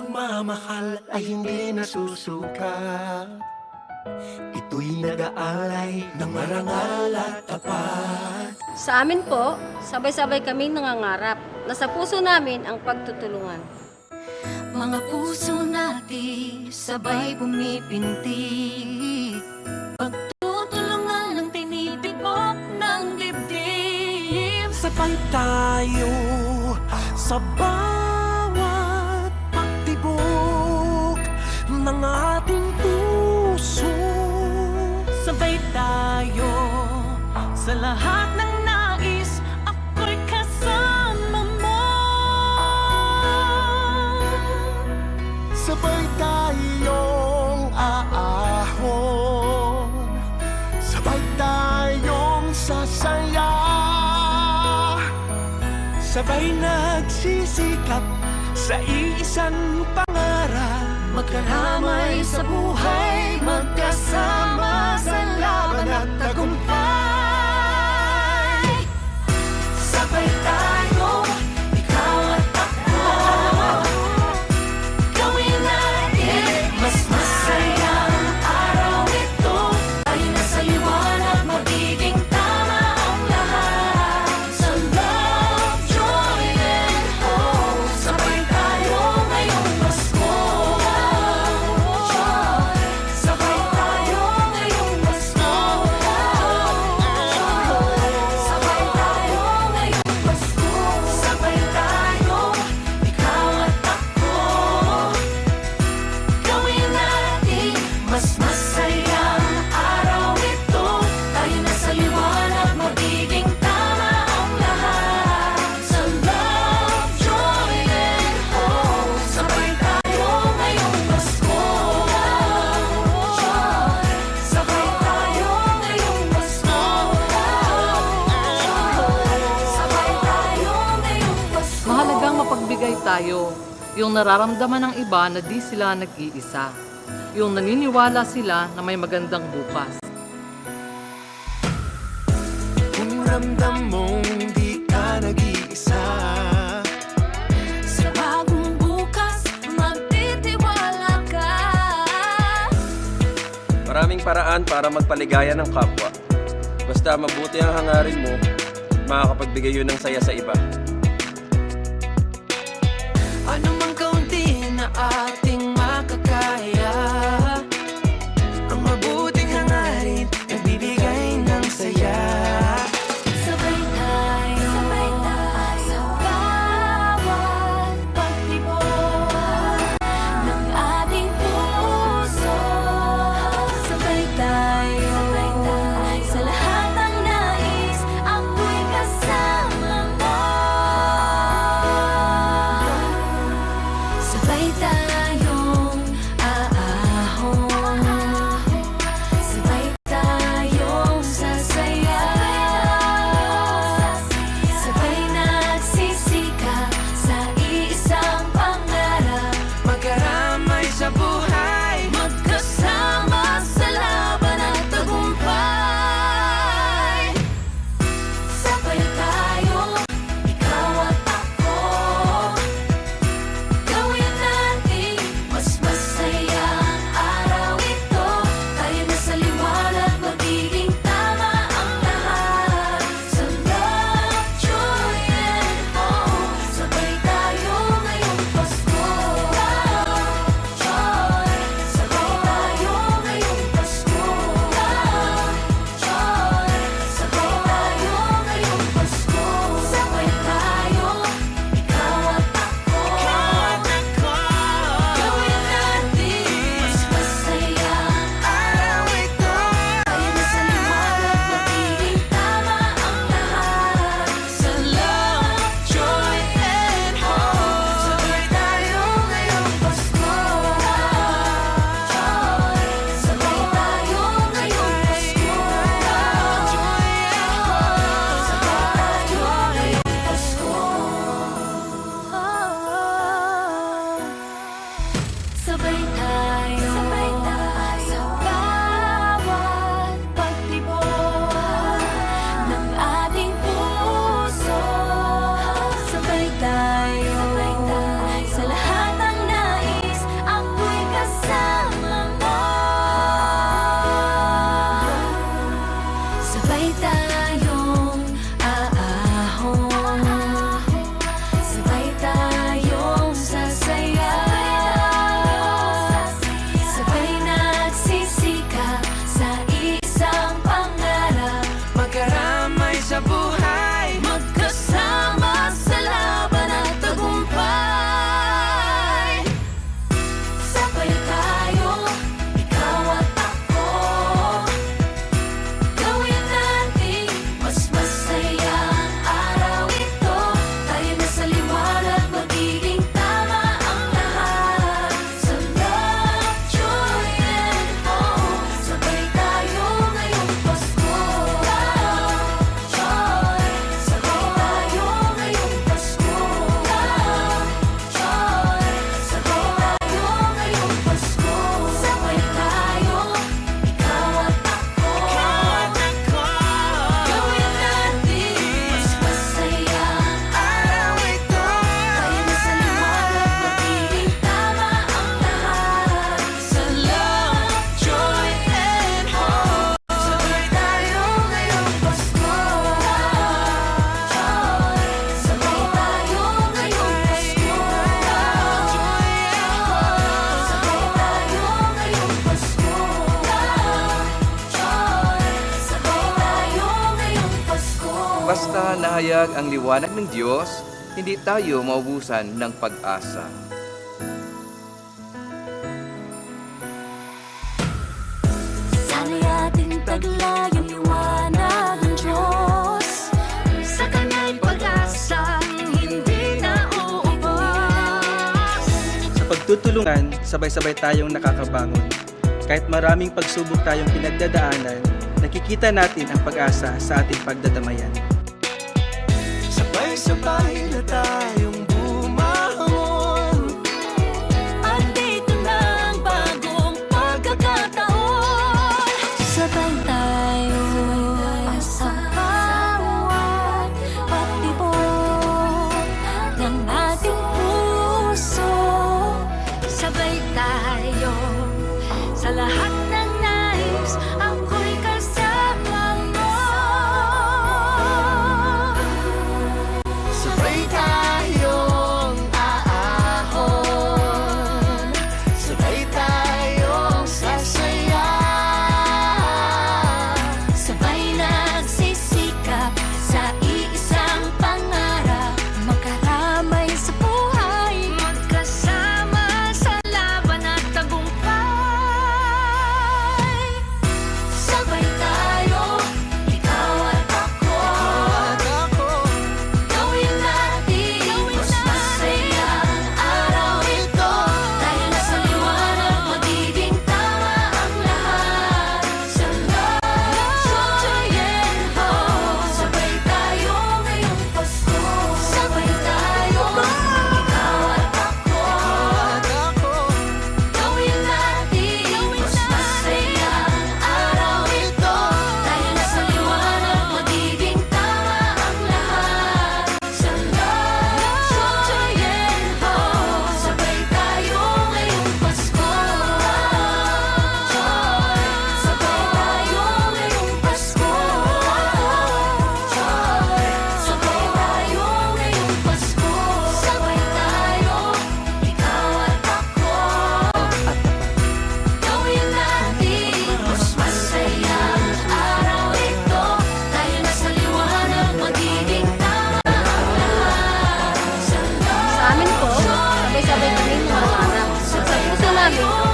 Ang mamahal ay hindi nasusuka. Ito'y nag-aalay ng marangal at tapat. Sa amin po, sabay-sabay kaming nangangarap. Na sa puso namin ang pagtutulungan. Mga puso natin sabay pumipinti Pagtutulungan ng tinitibok ng dibdib. Sabay tayo sa tayo. Sa lahat ng nais Ako'y kasama mo. Sabay tayong aahon. Sabay tayong sasaya. Sabay nagsisikap sa iisang pangarap. Magkaramay sa buhay Magkasama sa at tagumpay tayo, yung nararamdaman ng iba na di sila nag-iisa, yung naniniwala sila na may magandang bukas. Kung ramdam mong di ka nag-iisa Sa bagong bukas, magtitiwala ka Maraming paraan para magpaligaya ng kapwa. Basta mabuti ang hangarin mo, makakapagbigay yun ng saya sa iba. Ano mang kaunti na ating Basta nahayag ang liwanag ng Diyos, hindi tayo maubusan ng pag-asa. Sana ating taglay ang ng Diyos Sa Kanya'y pag-asa hindi na uubos Sa pagtutulungan, sabay-sabay tayong nakakabangon. Kahit maraming pagsubok tayong pinagdadaanan, nakikita natin ang pag-asa sa ating pagdadamayan sabay-sabay na tayo. 사람이